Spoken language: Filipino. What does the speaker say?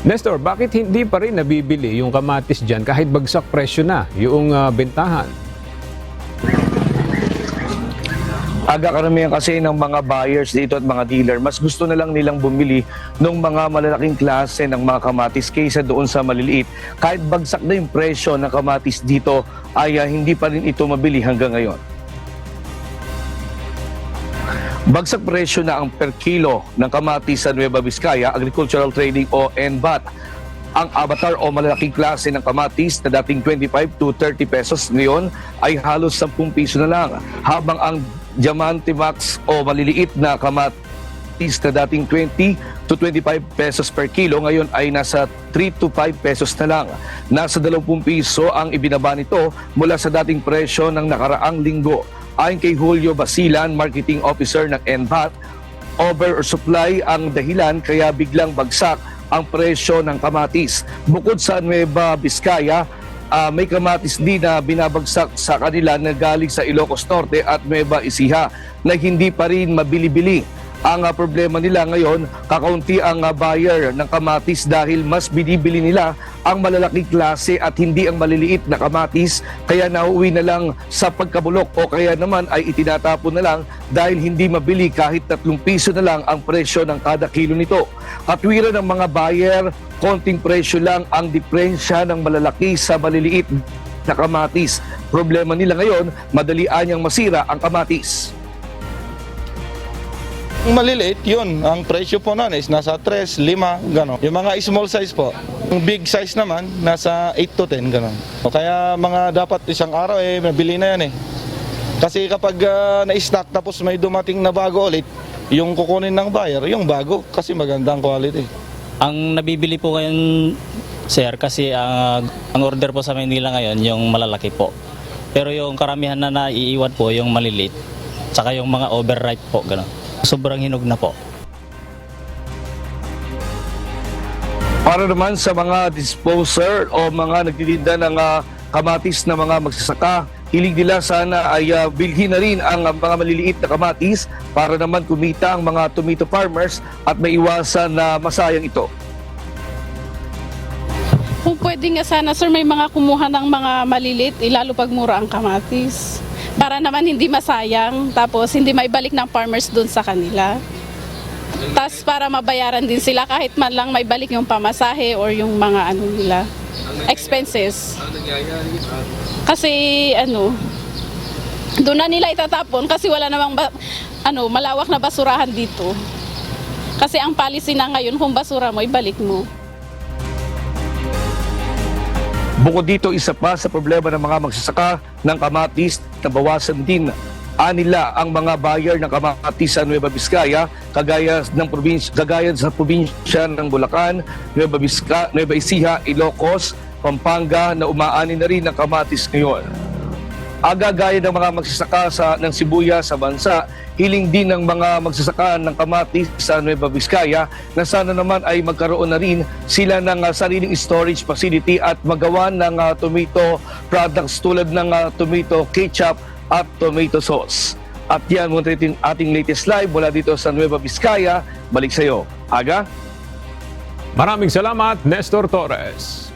Nestor, bakit hindi pa rin nabibili yung kamatis dyan kahit bagsak presyo na yung ah, bentahan? Aga karamihan kasi ng mga buyers dito at mga dealer, mas gusto na lang nilang bumili ng mga malalaking klase ng mga kamatis kaysa doon sa maliliit. Kahit bagsak na yung presyo ng kamatis dito, ay ah, hindi pa rin ito mabili hanggang ngayon. Bagsak presyo na ang per kilo ng kamatis sa Nueva Vizcaya, Agricultural Trading o NBAT. Ang avatar o malalaking klase ng kamatis na dating 25 to 30 pesos ngayon ay halos 10 piso na lang. Habang ang Diamante Max o maliliit na kamatis na dating 20 to 25 pesos per kilo ngayon ay nasa 3 to 5 pesos na lang. Nasa 20 piso ang ibinaba nito mula sa dating presyo ng nakaraang linggo. Ayon kay Julio Basilan, Marketing Officer ng NBAT, oversupply ang dahilan kaya biglang bagsak ang presyo ng kamatis. Bukod sa Nueva Vizcaya, ah, may kamatis din na binabagsak sa kanila na galing sa Ilocos Norte at Nueva Ecija na hindi pa rin mabili-bili. Ang ah, problema nila ngayon, kakaunti ang ah, buyer ng kamatis dahil mas binibili nila ang malalaking klase at hindi ang maliliit na kamatis kaya nauwi na lang sa pagkabulok o kaya naman ay itinatapon na lang dahil hindi mabili kahit tatlong piso na lang ang presyo ng kada kilo nito. Katwiran ng mga buyer, konting presyo lang ang diferensya ng malalaki sa maliliit na kamatis. Problema nila ngayon, madalian niyang masira ang kamatis. Maliliit, yun. Ang presyo po nun is nasa 3, 5, gano'n. Yung mga small size po. Yung big size naman, nasa 8 to 10, gano'n. O Kaya mga dapat isang araw, eh, mabili na yan eh. Kasi kapag ah, na-stock tapos may dumating na bago ulit, yung kukunin ng buyer, yung bago, kasi magandang quality. Ang nabibili po ngayon, sir, kasi ang ang order po sa Manila ngayon, yung malalaki po. Pero yung karamihan na naiiwan po, yung maliliit. Tsaka yung mga overripe po, gano'n. Sobrang hinog na po. Para naman sa mga disposer o mga nagtitinda ng ah, kamatis na mga magsasaka, hiling nila sana ay ah, bilhin na rin ang ah, mga maliliit na kamatis para naman kumita ang mga tomato farmers at maiwasan na masayang ito. Kung pwede nga sana sir may mga kumuha ng mga malilit, eh, lalo pag mura ang kamatis. Para naman hindi masayang, tapos hindi maibalik ng farmers dun sa kanila. Tapos para mabayaran din sila kahit man lang may balik yung pamasahe or yung mga ano nila, expenses. Kasi ano, doon na nila itatapon kasi wala namang ba, ano, malawak na basurahan dito. Kasi ang policy na ngayon, kung basura mo, ibalik mo. Bukod dito, isa pa sa problema ng mga magsasaka ng kamatis na bawasan din anila ang mga buyer ng kamatis sa Nueva Vizcaya kagaya ng probinsya kagaya sa probinsya ng Bulacan, Nueva Vizcaya, Nueva Ecija, Ilocos, Pampanga na umaani na rin ng kamatis ngayon. Aga gaya ng mga magsasaka sa, ng Sibuya sa bansa, hiling din ng mga magsasaka ng kamatis sa Nueva Vizcaya na sana naman ay magkaroon na rin sila ng ah, sariling storage facility at magawa ng ah, tomato products tulad ng ah, tomato ketchup at tomato sauce. At yan muna ating, ating latest live mula dito sa Nueva Vizcaya. Balik sa iyo. Aga? Maraming salamat, Nestor Torres.